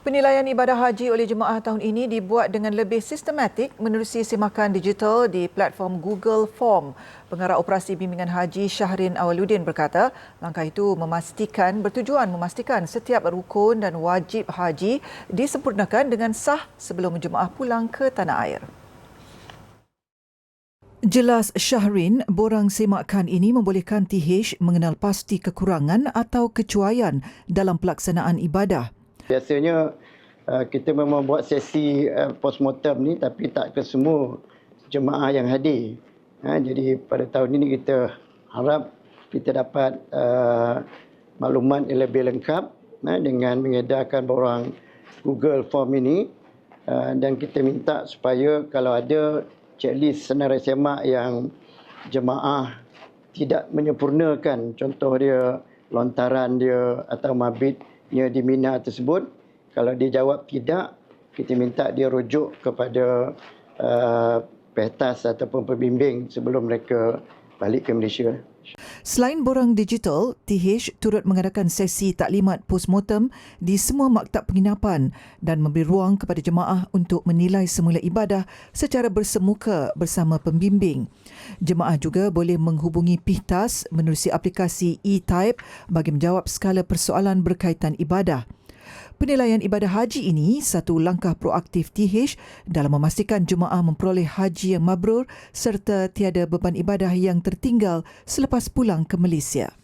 Penilaian ibadah haji oleh jemaah tahun ini dibuat dengan lebih sistematik menerusi simakan digital di platform Google Form. Pengarah Operasi Bimbingan Haji Syahrin Awaluddin berkata, langkah itu memastikan bertujuan memastikan setiap rukun dan wajib haji disempurnakan dengan sah sebelum jemaah pulang ke tanah air. Jelas Syahrin, borang semakan ini membolehkan TH mengenal pasti kekurangan atau kecuaian dalam pelaksanaan ibadah. Biasanya uh, kita memang buat sesi uh, postmortem ni tapi tak ke semua jemaah yang hadir. Ha, jadi pada tahun ini kita harap kita dapat uh, maklumat yang lebih lengkap ha, dengan mengedarkan borang Google Form ini dan kita minta supaya kalau ada checklist senarai semak yang jemaah tidak menyempurnakan contoh dia lontaran dia atau mabit nya di Mina tersebut kalau dia jawab tidak kita minta dia rujuk kepada uh, pehtas ataupun pembimbing sebelum mereka balik ke Malaysia. Selain borang digital, TH turut mengadakan sesi taklimat postmortem di semua maktab penginapan dan memberi ruang kepada jemaah untuk menilai semula ibadah secara bersemuka bersama pembimbing. Jemaah juga boleh menghubungi PIHTAS menerusi aplikasi e-Type bagi menjawab skala persoalan berkaitan ibadah. Penilaian ibadah haji ini satu langkah proaktif TH dalam memastikan jemaah memperoleh haji yang mabrur serta tiada beban ibadah yang tertinggal selepas pulang ke Malaysia.